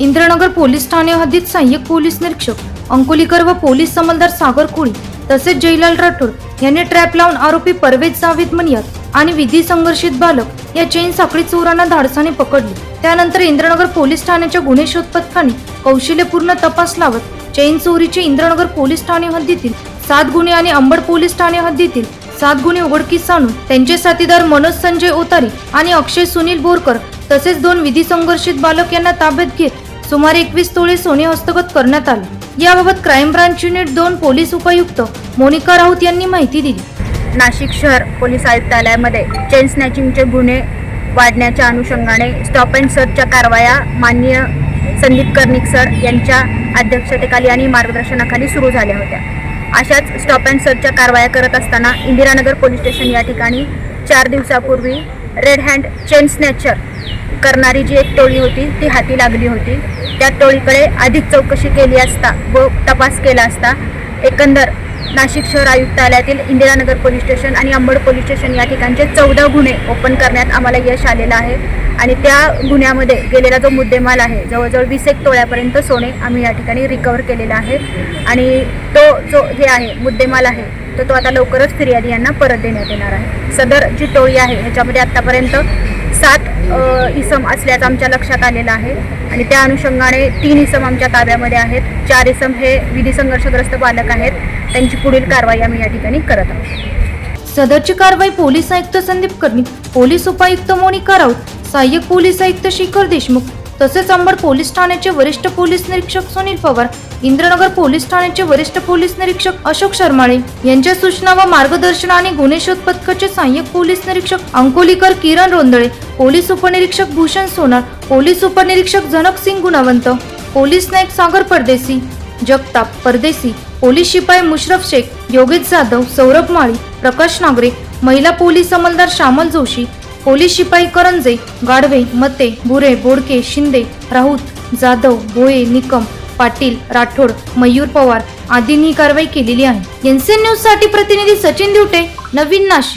Indranagar police Thane हद्दीत सहाय्यक police निरीक्षक अंकोलीकर व पोलीस समलदार सागर कोळी तसेच जयलाल राठोड यांनी ट्रॅप लावून आरोपी परवेज जावेद मनियात आणि विधी संघर्षित बालक या चैन साखळी चोरांना धाडसाने पकडले. त्यानंतर इंद्रनगर पोलीस ठाण्याच्या गुन्हे शोध पथकाने कौशल्यपूर्ण तपास लावत चैन चोरीचे इंद्रनगर पोलीस ठाणे हद्दीतील सात गुन्हे आणि अंबड पोलीस ठाणे हद्दीतील सात गुन्हे उघडकीस आणून त्यांचे साथीदार मनोज संजय ओतारी आणि अक्षय सुनील बोरकर तसेच दोन विधी संघर्षित बालक यांना ताब्यात घेत सुमारे एकवीस तोळे सोने हस्तगत करण्यात आले. याबाबत क्राईम ब्रांच युनिट दोन पोलीस उपायुक्त मोनिका राऊत यांनी माहिती दिली. नाशिक शहर पोलीस आयुक्तालयामध्ये चेन स्नॅचिंगचे गुन्हे वाढण्याच्या अनुषंगाने स्टॉप अँड सर्चच्या कारवाया माननीय संदीप कर्णिक सर यांच्या अध्यक्षतेखाली आणि मार्गदर्शनाखाली सुरू झाल्या होत्या. अशाच स्टॉप अँड सर्चच्या कारवाया करत असताना इंदिरानगर पोलीस स्टेशन या ठिकाणी चार दिवसापूर्वी रेड हँड चेन स्नॅचर करणारी जी एक टोळी होती ती हाती लागली होती. त्या टोळीकडे अधिक चौकशी केली असता व तपास केला असता एकंदर नाशिक शहर आयुक्तालयातील इंदिरानगर पोलीस स्टेशन आणि अंबड पोलीस स्टेशन या ठिकाणचे चौदा गुन्हे ओपन करण्यात आम्हाला यश आलेलं आहे. आणि त्या गुन्ह्यामध्ये गेलेला जो मुद्देमाल आहे जवळजवळ वीस एक तोळ्यापर्यंत सोने आम्ही या ठिकाणी रिकवर केलेला आहे. आणि तो जो हे आहे मुद्देमाल आहे तर तो आता लवकरच फिर्यादी यांना परत देण्यात येणार आहे. सदर जी टोळी आहे ह्याच्यामध्ये आत्तापर्यंत सात इसम असल्याचं आमच्या लक्षात आलेलं आहे. आणि त्या अनुषंगाने तीन इसम आमच्या ताब्यामध्ये आहेत. चार इसम हे विधी संघर्षग्रस्त बालक आहेत. त्यांची पुढील कारवाई आम्ही या ठिकाणी करत आहोत. सदरची कारवाई पोलीस आयुक्त संदीप कर्णिक पोलीस उपायुक्त मोनिका राऊत सहाय्यक पोलीस आयुक्त शिखर देशमुख तसेच अंबड पोलीस ठाण्याचे वरिष्ठ पोलीस निरीक्षक सुनील पवार इंद्रनगर पोलीस ठाण्याचे वरिष्ठ पोलीस निरीक्षक अशोक शर्माळे यांच्या सूचना व मार्गदर्शनाने गुन्हे शोध पथकाचे सहाय्यक पोलीस निरीक्षक अंकोलीकर किरण रोंदळे पोलीस उपनिरीक्षक भूषण सोनार पोलीस उपनिरीक्षक जनक सिंग गुणावंत पोलीस नाईक सागर परदेसी जगताप परदेसी पोलीस शिपाई मुशरफ शेख योगेश जाधव सौरभ माळी प्रकाश नागरे महिला पोलीस अंमलदार श्यामल जोशी पोलीस शिपाई करंजे गाढवे मते भुरे बोडके शिंदे राऊत जाधव भोये निकम पाटील राठोड मयूर पवार आदींनी ही कारवाई केलेली आहे. एनसीएन न्यूजसाठी प्रतिनिधी सचिन दिवटे नवीन नाशिक.